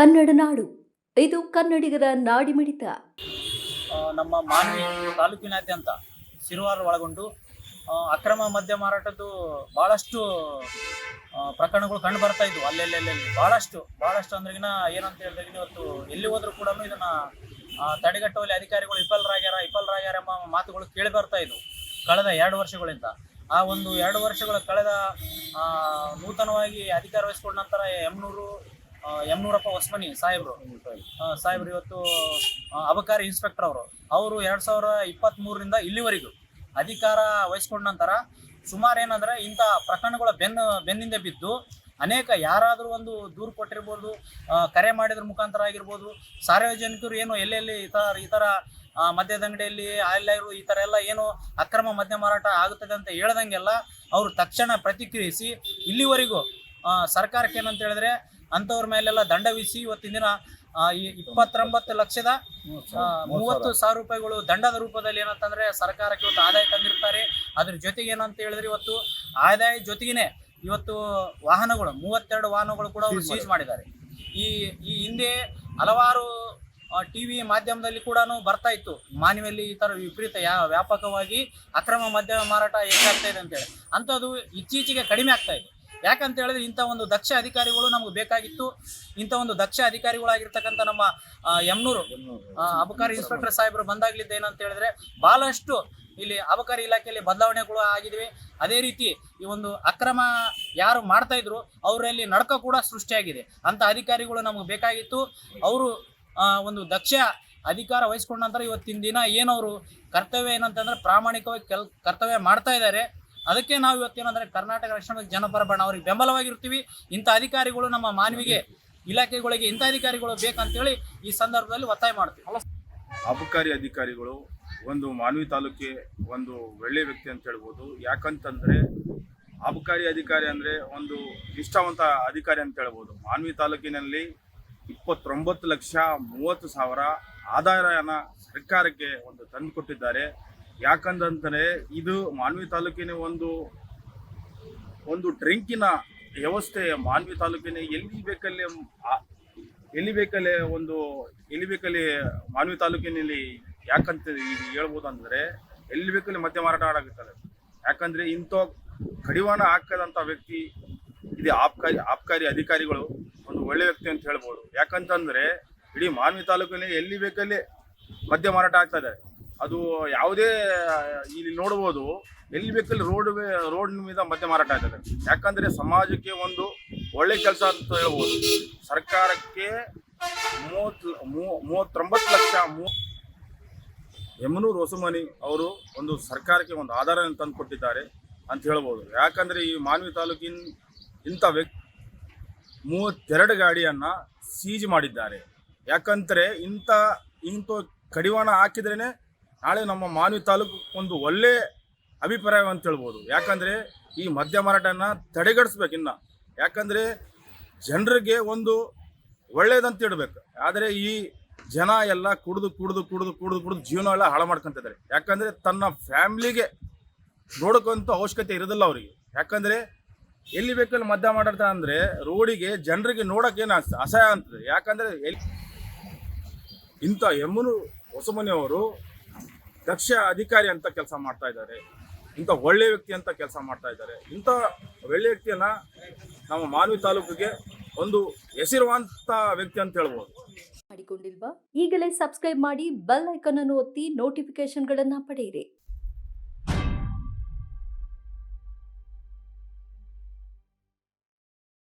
ಕನ್ನಡ ನಾಡು. ಇದು ಕನ್ನಡಿಗರ ನಾಡಿಮಿಡಿತ. ಮಿಡಿತ ನಮ್ಮ ಮಾನ್ವಿ ತಾಲೂಕಿನಾದ್ಯಂತ ಸಿರುವಾರ ಒಳಗೊಂಡು ಅಕ್ರಮ ಮದ್ಯ ಮಾರಾಟದ್ದು ಭಾಳಷ್ಟು ಪ್ರಕರಣಗಳು ಕಂಡು ಬರ್ತಾ ಇದ್ವು. ಅಲ್ಲೆಲ್ಲೆಲ್ಲಿ ಭಾಳಷ್ಟು ಭಾಳಷ್ಟು ಅಂದ್ರಗಿನ ಏನಂತ ಹೇಳಿದ್ರೆ ಇವತ್ತು ಎಲ್ಲಿ ಹೋದ್ರೂ ಕೂಡ ಇದನ್ನ ತಡೆಗಟ್ಟುವಲ್ಲಿ ಅಧಿಕಾರಿಗಳು ವಿಫಲರಾಗ್ಯಾರ ವಿಫಲರಾಗ್ಯಾರ ಎಂಬ ಮಾತುಗಳು ಕೇಳಿ ಬರ್ತಾ ಇದ್ವು ಕಳೆದ ಎರಡು ವರ್ಷಗಳಿಂದ. ಆ ಒಂದು ಎರಡು ವರ್ಷಗಳ ಕಳೆದ ನೂತನವಾಗಿ ಅಧಿಕಾರ ವಹಿಸ್ಕೊಂಡ ನಂತರ ಯಮನೂರು ಯಮನೂರಪ್ಪ ಹೊಸ್ಮನಿ, ಸಾಹೇಬ್ರು. ಸಾಹೇಬ್ರು ಇವತ್ತು ಅಬಕಾರಿ ಇನ್ಸ್ಪೆಕ್ಟರ್ ಅವರು. ಅವರು ಎರಡ್ ಸಾವಿರ ಇಪ್ಪತ್ತ್ ಮೂರರಿಂದ ಇಲ್ಲಿವರೆಗೂ ಅಧಿಕಾರ ವಹಿಸ್ಕೊಂಡ ನಂತರ ಸುಮಾರು ಏನಂದ್ರೆ ಇಂಥ ಪ್ರಕರಣಗಳ ಬೆನ್ನ ಬೆನ್ನಿಂದ ಬಿದ್ದು ಅನೇಕ ಯಾರಾದರೂ ಒಂದು ದೂರು ಕೊಟ್ಟಿರ್ಬೋದು ಕರೆ ಮಾಡಿದ್ರ ಮುಖಾಂತರ ಆಗಿರ್ಬೋದು, ಸಾರ್ವಜನಿಕರು ಏನು ಎಲ್ಲೆಲ್ಲಿ ಈ ಥರ ಈ ಥರ ಮದ್ಯದಂಗಡಿಯಲ್ಲಿ ಅಲ್ಲಾರು ಈ ಥರ ಎಲ್ಲ ಏನು ಅಕ್ರಮ ಮದ್ಯ ಮಾರಾಟ ಆಗುತ್ತದೆ ಅಂತ ಹೇಳ್ದಂಗೆಲ್ಲ ಅವರು ತಕ್ಷಣ ಪ್ರತಿಕ್ರಿಯಿಸಿ ಇಲ್ಲಿವರೆಗೂ ಸರ್ಕಾರಕ್ಕೆ ಏನಂತ ಹೇಳಿದ್ರೆ ಅಂಥವ್ರ ಮೇಲೆಲ್ಲ ದಂಡ ವಿಧಿಸಿ ಇವತ್ತಿನ ದಿನ ಇಪ್ಪತ್ತೊಂಬತ್ತು ಲಕ್ಷದ ಮೂವತ್ತು ಸಾವಿರ. ರೂಪಾಯಿಗಳು ದಂಡದ ರೂಪದಲ್ಲಿ ಏನಂತಂದ್ರೆ ಸರ್ಕಾರಕ್ಕೆ ಇವತ್ತು ಆದಾಯ ತಂದಿರ್ತಾರೆ. ಅದ್ರ ಜೊತೆಗೆ ಏನಂತ ಹೇಳಿದ್ರೆ ಇವತ್ತು ಆದಾಯ ಜೊತೆಗೇನೆ ಇವತ್ತು ವಾಹನಗಳು ಮೂವತ್ತೆರಡು ವಾಹನಗಳು ಕೂಡ ಅವರು ಸೀಜ್ ಮಾಡಿದ್ದಾರೆ. ಈ ಈ ಹಿಂದೆ ಹಲವಾರು ಟಿ ವಿ ಮಾಧ್ಯಮದಲ್ಲಿ ಕೂಡ ಬರ್ತಾ ಇತ್ತು. ಮಾನವಿಯಲ್ಲಿ ಈ ಥರ ವಿಪರೀತ ಯಾ ವ್ಯಾಪಕವಾಗಿ ಅಕ್ರಮ ಮಾಧ್ಯಮ ಮಾರಾಟ ಹೆಚ್ಚಾಗ್ತಾ ಇದೆ ಅಂತೇಳಿ. ಅಂಥದ್ದು ಇತ್ತೀಚೆಗೆ ಕಡಿಮೆ ಆಗ್ತಾ ಇದೆ. ಯಾಕಂತ ಹೇಳಿದ್ರೆ ಇಂಥ ಒಂದು ದಕ್ಷ ಅಧಿಕಾರಿಗಳು ನಮ್ಗೆ ಬೇಕಾಗಿತ್ತು. ಇಂಥ ಒಂದು ದಕ್ಷ ಅಧಿಕಾರಿಗಳಾಗಿರ್ತಕ್ಕಂಥ ನಮ್ಮ ಯಮ್ನೂರು ಅಬಕಾರಿ ಇನ್ಸ್ಪೆಕ್ಟರ್ ಸಾಹೇಬರು ಬಂದಾಗ್ಲಿದ್ದ ಏನಂತ ಹೇಳಿದ್ರೆ ಬಹಳಷ್ಟು ಇಲ್ಲಿ ಅಬಕಾರಿ ಇಲಾಖೆಯಲ್ಲಿ ಬದಲಾವಣೆಗಳು ಆಗಿದ್ವಿ ಅದೇ ರೀತಿ ಈ ಒಂದು ಅಕ್ರಮ ಯಾರು ಮಾಡ್ತಾ ಇದ್ರು ಅವರಲ್ಲಿ ನಡಕ ಕೂಡ ಸೃಷ್ಟಿಯಾಗಿದೆ. ಅಂತ ಅಧಿಕಾರಿಗಳು ನಮಗೆ ಬೇಕಾಗಿತ್ತು. ಅವರು ಒಂದು ದಕ್ಷ ಅಧಿಕಾರ ವಹಿಸ್ಕೊಂಡ ನಂತರ ಇವತ್ತಿನ ದಿನ ಏನವರು ಕರ್ತವ್ಯ ಏನಂತಂದ್ರೆ ಪ್ರಾಮಾಣಿಕವಾಗಿ ಕೆಲ್, ಕರ್ತವ್ಯ ಮಾಡ್ತಾ ಇದ್ದಾರೆ. ಅದಕ್ಕೆ ನಾವು ಇವತ್ತೇನಂದ್ರೆ ಕರ್ನಾಟಕ ರಕ್ಷಣಾ ಜನಪರ ಬಣ ಅವ್ರಿಗೆ ಬೆಂಬಲವಾಗಿರ್ತೀವಿ. ಇಂಥ ಅಧಿಕಾರಿಗಳು ನಮ್ಮ ಮಾನವಿಗೆ ಇಲಾಖೆಗಳಿಗೆ ಇಂಥ ಅಧಿಕಾರಿಗಳು ಬೇಕಂತೇಳಿ ಈ ಸಂದರ್ಭದಲ್ಲಿ ಒತ್ತಾಯ ಮಾಡ್ತೀವಿ. ಅಬಕಾರಿ ಅಧಿಕಾರಿಗಳು ಒಂದು ಮಾನವಿ ತಾಲೂಕಿಗೆ ಒಂದು ಒಳ್ಳೆಯ ವ್ಯಕ್ತಿ ಅಂತ ಹೇಳ್ಬೋದು. ಯಾಕಂತಂದ್ರೆ ಅಬಕಾರಿ ಅಧಿಕಾರಿ ಅಂದ್ರೆ ಒಂದು ನಿಷ್ಠಾವಂತ ಅಧಿಕಾರಿ ಅಂತ ಹೇಳ್ಬೋದು. ಮಾನವಿ ತಾಲೂಕಿನಲ್ಲಿ ಇಪ್ಪತ್ತೊಂಬತ್ತು ಲಕ್ಷ ಮೂವತ್ತು ಸಾವಿರ ಆದಾಯನ ಸರ್ಕಾರಕ್ಕೆ ಒಂದು ತಂದು ಯಾಕಂದ್ರೆ ಇದು ಮಾನ್ವಿ ತಾಲೂಕಿನ ಒಂದು ಒಂದು ಡ್ರಿಂಕಿನ ವ್ಯವಸ್ಥೆ, ಮಾನ್ವಿ ತಾಲೂಕಿನ ಎಲ್ಲಿ ಬೇಕಲ್ಲಿ ಎಲ್ಲಿ ಬೇಕಲ್ಲಿ ಒಂದು, ಎಲ್ಲಿ ಬೇಕಲ್ಲಿ ಮಾನ್ವಿ ತಾಲೂಕಿನಲ್ಲಿ ಯಾಕಂತ ಈಗ ಹೇಳ್ಬೋದು ಅಂದರೆ ಎಲ್ಲಿ ಬೇಕಲ್ಲಿ ಮದ್ಯ ಮಾರಾಟ ಆಡಾಗುತ್ತದೆ ಯಾಕಂದ್ರೆ ಇಂಥ ಕಡಿವಾಣ ಹಾಕದಂತ ವ್ಯಕ್ತಿ, ಇದು ಆಬ್ಕಾರಿ ಆಬ್ಕಾರಿ ಅಧಿಕಾರಿಗಳು, ಒಂದು ಒಳ್ಳೆ ವ್ಯಕ್ತಿ ಅಂತ ಹೇಳ್ಬೋದು. ಯಾಕಂತಂದ್ರೆ ಇಡೀ ಮಾನ್ವಿ ತಾಲೂಕಿನಲ್ಲಿ ಎಲ್ಲಿ ಬೇಕಲ್ಲಿ ಮದ್ಯ ಮಾರಾಟ ಆಗ್ತದೆ ಅದು ಯಾವುದೇ, ಇಲ್ಲಿ ನೋಡ್ಬೋದು, ಎಲ್ಲಿ ಬೇಕಲ್ಲಿ ರೋಡ್ ರೋಡ್ మీద ಮದ್ಯ ಮಾರಾಟ ಆಗ್ತದೆ. ಯಾಕಂದ್ರೆ ಸಮಾಜಕ್ಕೆ ಒಂದು ಒಳ್ಳೆ ಕೆಲಸ ಅಂತ ಹೇಳ್ಬೋದು. ಸರ್ಕಾರಕ್ಕೆ ಮೂವತ್ತು ಮೂವತ್ತೊಂಬತ್ತು ಲಕ್ಷ ಮೂ ಯಮನೂರು ಹೊಸಮನಿ ಅವರು ಒಂದು ಸರ್ಕಾರಕ್ಕೆ ಒಂದು ಆಧಾರ ತಂದು ಕೊಟ್ಟಿದ್ದಾರೆ ಅಂತ ಹೇಳ್ಬೋದು. ಯಾಕಂದ್ರೆ ಈ ಮಾನ್ವಿ ತಾಲೂಕಿನ ಇಂಥ ವ್ಯಕ್ತಿ ಮೂವತ್ತೆರಡು ಗಾಡಿಯನ್ನ ಸೀಜ್ ಮಾಡಿದ್ದಾರೆ. ಯಾಕಂದ್ರೆ ಇಂಥ ಇಂಥ ಕಡಿವಾಣ ಹಾಕಿದ್ರೇನೆ ನಾಳೆ ನಮ್ಮ ಮಾನ್ವಿ ತಾಲೂಕು ಒಂದು ಒಳ್ಳೆ ಅಭಿಪ್ರಾಯ ಅಂತ ಹೇಳ್ಬೋದು. ಯಾಕಂದರೆ ಈ ಮದ್ಯ ಮಾರಾಟನ ತಡೆಗಟ್ಟಿಸ್ಬೇಕು ಇನ್ನು. ಯಾಕಂದರೆ ಜನರಿಗೆ ಒಂದು ಒಳ್ಳೇದಂತ ಇಡ್ಬೇಕು. ಆದರೆ ಈ ಜನ ಎಲ್ಲ ಕುಡಿದು ಕುಡಿದು ಕುಡಿದು ಕುಡಿದು ಕುಡಿದು ಜೀವನ ಎಲ್ಲ ಹಾಳು ಮಾಡ್ಕೊತಿದ್ದಾರೆ. ಯಾಕಂದರೆ ತನ್ನ ಫ್ಯಾಮ್ಲಿಗೆ ನೋಡೋಕ್ಕಂತ ಅವಶ್ಯಕತೆ ಇರೋದಿಲ್ಲ ಅವರಿಗೆ. ಯಾಕಂದರೆ ಎಲ್ಲಿ ಬೇಕಲ್ಲಿ ಮದ್ಯ ಮಾಡಿರ್ತಾರೆ ಅಂದರೆ ರೋಡಿಗೆ ಜನರಿಗೆ ನೋಡೋಕೆ ಏನು ಅಸಹ್ಯ ಅಂತದೆ. ಯಾಕಂದರೆ ಎಲ್ಲಿ ಇಂಥ ಯಮ್ಮನು ಹೊಸಮನೆಯವರು ದಕ್ಷ ಅಧಿಕಾರಿ ಅಂತ ಕೆಲಸ ಮಾಡ್ತಾ ಇದ್ದಾರೆ. ಇಂಥ ಒಳ್ಳೆ ವ್ಯಕ್ತಿ ಅಂತ ಕೆಲಸ ಮಾಡ್ತಾ ಇದ್ದಾರೆ. ಇಂಥ ಒಳ್ಳೆ ವ್ಯಕ್ತಿಯನ್ನ ನಮ್ಮ ಮಾನವಿ ತಾಲೂಕಿಗೆ ಒಂದು ಹೆಸರುವಂತ ವ್ಯಕ್ತಿ ಅಂತ ಹೇಳ್ಬೋದು. ಮಾಡಿಕೊಂಡಿಲ್ವಾ? ಈಗಲೇ ಸಬ್ಸ್ಕ್ರೈಬ್ ಮಾಡಿ ಬೆಲ್ ಐಕನ್ ಅನ್ನು ಒತ್ತಿ ನೋಟಿಫಿಕೇಶನ್ಗಳನ್ನ ಪಡೆಯಿರಿ.